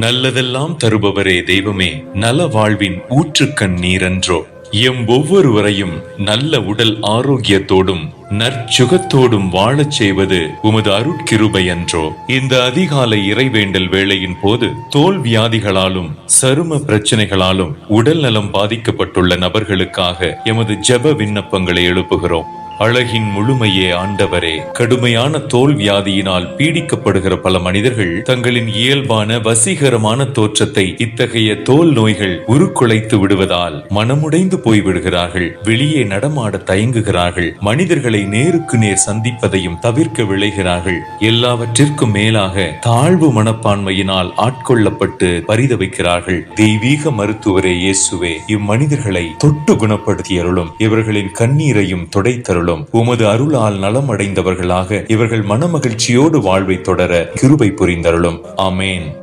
நல்லதெல்லாம் தருபவரே தெய்வமே நல வாழ்வின் ஊற்றுக்கண் நீரன்றோ. எம் ஒவ்வொருவரையும் நல்ல உடல் ஆரோக்கியத்தோடும் நற்சுகத்தோடும் வாழச் செய்வது உமது அருட்கிருபை என்றோ இந்த அதிகாலை இறைவேண்டல் வேளையின் போது தோல் வியாதிகளாலும் சரும பிரச்சனைகளாலும் உடல் நலம் பாதிக்கப்பட்டுள்ள நபர்களுக்காக எமது ஜெப விண்ணப்பங்களை எழுப்புகிறோம். அழகின் முழுமையே ஆண்டவரே. கடுமையான தோல் வியாதியினால் பீடிக்கப்படுகிற பல மனிதர்கள் தங்களின் இயல்பான வசீகரமான தோற்றத்தை இத்தகைய தோல் நோய்கள் உருக்குலைத்து விடுவதால் மனமுடைந்து போய்விடுகிறார்கள். வெளியே நடமாட தயங்குகிறார்கள். மனிதர்களை நேருக்கு நேர் சந்திப்பதையும் தவிர்க்க விளைகிறார்கள் எல்லாவற்றிற்கும் மேலாக தாழ்வு மனப்பான்மையினால் ஆட்கொள்ளப்பட்டு பரிதவிக்கிறார்கள். தெய்வீக மருத்துவரே இயேசுவே இம்மனிதர்களை தொட்டு குணப்படுத்தியருளும். இவர்களின் கண்ணீரையும் துடைத்தருளும். உமது அருளால் நலம் அடைந்தவர்களாக இவர்கள் மனமகிழ்ச்சியோடு வாழ்வை தொடர கிருபை புரிந்தருளும். அமேன்